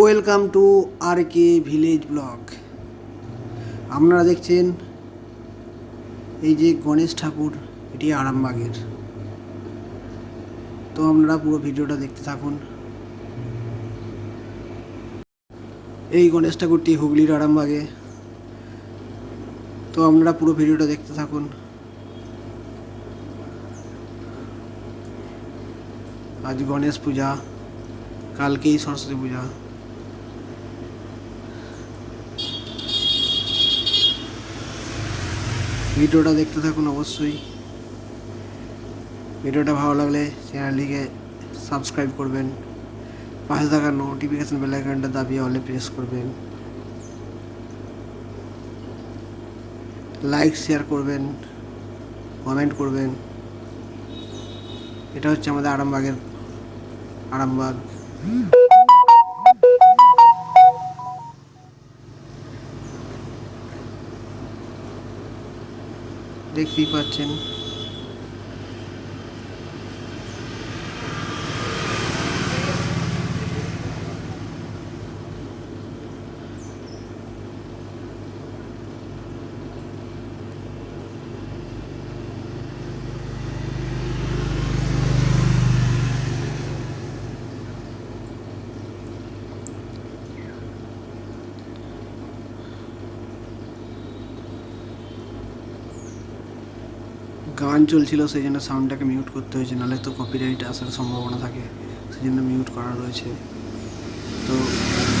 Welcome to R K village blog. আপনারা দেখছেন এই যে গণেশ ঠাকুর, এটি আরামবাগের। তো আপনারা পুরো ভিডিওটা দেখতে থাকুন। এই গণেশ ঠাকুরটি হুগলির আরামবাগে। তো আপনারা পুরো ভিডিওটা দেখতে থাকুন। আজ গণেশ পূজা, কালকেই সরস্বতী পূজা। ভিডিওটা দেখতে থাকুন অবশ্যই। ভিডিওটা ভালো লাগলে চ্যানেলটিকে সাবস্ক্রাইব করবেন। পাশে থাকা নোটিফিকেশান বেল আইকনটা দাবিয়ে অলে প্রেস করবেন। লাইক শেয়ার করবেন কমেন্ট করবেন। এটা হচ্ছে আমাদের আরামবাগের আরামবাগ। দেখতেই পাচ্ছেন। গান চলছিল, সেই জন্য সাউন্ডটাকে মিউট করতে হয়েছে, নাহলে তো কপিরাইট আসার সম্ভাবনা থাকে, সেই জন্য মিউট করা রয়েছে। তো